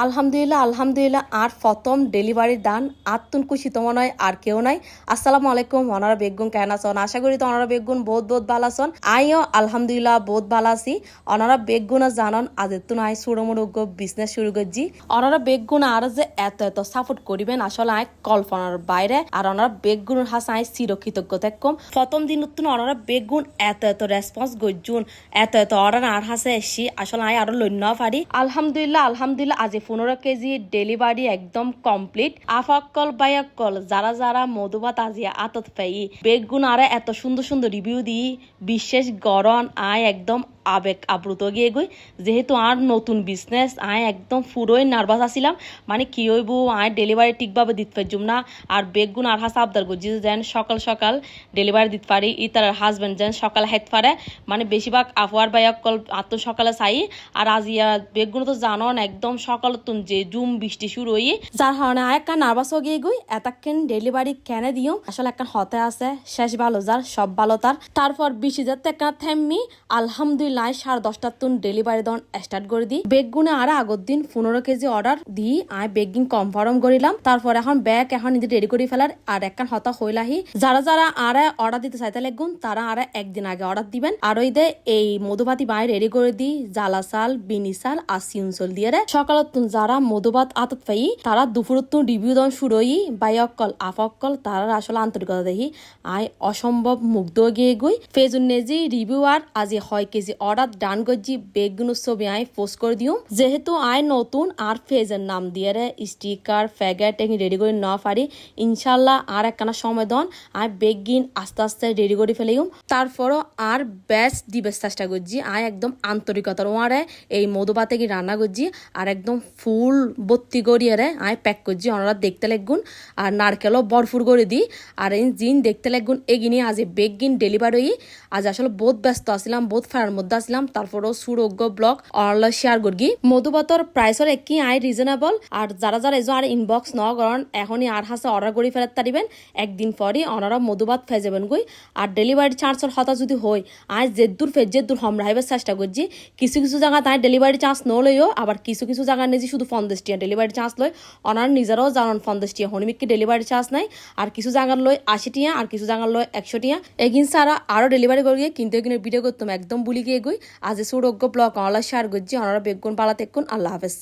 আলহামদুলিল্লাহ আলহামদুলিল্লাহ, আর প্রথম ডেলিভারির দান। আত্মন খুশি তো মনে হয় আর কেউ নাই। আসসালামু আলাইকুম, অনারা বেগুন কেন আছেন? আশা করি তো অনারা বেগুন বহুত বহুত ভালো আছেন। আইও আলহামদুলিল্লাহ বহুত ভালো আছি। অনারা বেগুন জানন, আজ তো নাই সুড়ো মুড়ো বিজনেস শুরু করছি। অনারা বেগুন আর যে এত এত সাপোর্ট করিবেন, আসলে আই কল্পনার বাইরে। আর অনারা বেগুনের হাস আই চিরকৃতজ্ঞ থাকুম প্রথম দিন তো অনারা বেগুন এত এত রেসপন্স গজ্জুন এত এত অর্ডার আর হাসে এসি আসলে আই আরও লইন পারি। আলহামদুলিল্লাহ আলহামদুলিল্লাহ, আজ পনেরো কেজি ডেলিভারি একদম কমপ্লিট। আফাক্কল বাইয়াক্কল যারা যারা মধুবাত আজিয়া আতত পাই বেগুন আরে এত সুন্দর সুন্দর রিভিউ দিই। বিশেষ গরম আয় একদম আবেগ আপ্লুত গিয়ে গই। যেহেতু আর নতুন বিজনেস আয় একদম পুরোই নার্ভাস আছিলাম। মানে কি হইব আয় ডেলিভারি ঠিকভাবে দিতে পারজুম না। আর বেগুন আর হাসা আবদার করছি যেন সকাল সকাল ডেলিভারি দিতে পারি ই তার হাজবেন্ড যেন সকালে হেত পারে। মানে বেশিরভাগ আফওয়ার বাই অকল আত্ম সকালে চাই। আর আজিয়া বেগুন তো জানন, একদম সকাল তুন যে জুম বৃষ্টি শুরু হই যার কারণে আয় একটা নার্ভাস হয়ে গিয়ে গই এতাকেন ডেলিভারি কেনে দিও। আসলে একটা হতে আছে, শেষ ভালো যার, সব ভালো তার। তারপর বিশ হাজার টাকা থেমমি আলহামদুলিল্লাহ সাড়ে দশটার তুন ডেলিভারি দন স্টার্ট করে দিই। বেগুনে আর আগর দিন পনেরো কেজি অর্ডার দিই আয় বেগিং কনফার্ম করিলাম তারপর এখন ব্যাগ এখন নিজে রেডি করে ফেলার, আর একখান হতা হইলাহি। যারা যারা আর অর্ডার দিতে চাইতে লাগুন, তারা আর একদিন আগে অর্ডার দিবেন। আর ওই দে এই মধুবাতি বাই রেডি করে দিই জালা চাল বিনি চাল আর সিউনচল দিয়ে সকালত তুন যারা মধুবাত আতত পাই তারা দুপুরত রিভিউ দন শুরু হই বাই অক্কল আফ অক্কল তারা আসলে আন্তরিকতা দেখি আই অসম্ভব মুগ্ধ গিয়ে গই ফেজুন নেজি রিভিউ আর আজি হয় কেজি অর্ডার ডান গজি বেগুনো ছবি আই পোস্ট করে দিও। যেহেতু আয় নতুন, আর ফেজের নাম দিয়ে রে, স্টিকার, ফ্যাগেট, এগুলি রেডি করে না পারি। ইনশাল্লাহ আর একখানা সময় দন, আয় বেগিন আস্তে আস্তে রেডি করে ফেলেইম তারপরও আর বেস্ট দিবে চেষ্টা করছি, আয় একদম আন্তরিকতার ওয়ারে, এই মধুবাতে কি রান্না করছি, আর একদম ফুল বত্তি করিয়ে রে আয় প্যাক করছি ওনারা দেখতে লাগুন আর নারকেলও বরফুর করে দিই আর এই জিন দেখতে লাগুন এগিনি আজ বেগিন ডেলিভারি আজ আসলে বহুত ব্যস্ত আসলাম বহুত ফায়ার মধ্যে আসলাম তারপরও সুরোগ্য ব্লগ অনলা শেয়ার করি মধুবাতর প্রাইসর একই আই রিজনেবল আর যারা যারা এজো আর ইনবক্স ন করেন এখনই আর হাসে অর্ডার করে ফেরত তারিবেন একদিন পরই অনারা মধুবাত ফে যাবেন গই আর ডেলিভারি চার্জের হতা যদি হয় আজ জেদ্দুর ফে জেদ্দুর হমরাইবার চেষ্টা করছি কিছু কিছু জায়গা তাই ডেলিভারি চার্জ ন লইও আবার কিছু কিছু জায়গা নিজে শুধু পঞ্চাশ টিয়া ডেলিভারি চার্জ লয়, অনার নিজেরাও জানান পঞ্চাশ টিয়া হনিমিককে ডেলিভারি চার্জ নাই, আর কিছু জায়গার লয় আশি টিয়া আর কিছু জায়গার লয় একশো টিয়া এগিন সারা আরও ডেলিভারি করি কিন্তু এখানে ভিডিও করতাম, একদম বুলি গিয়ে গই আজ সুরোগ্য ব্লক অনলাইন শেয়ার করছি অনারা বেগুন পালা তেকুন আল্লাহ হাফেজ।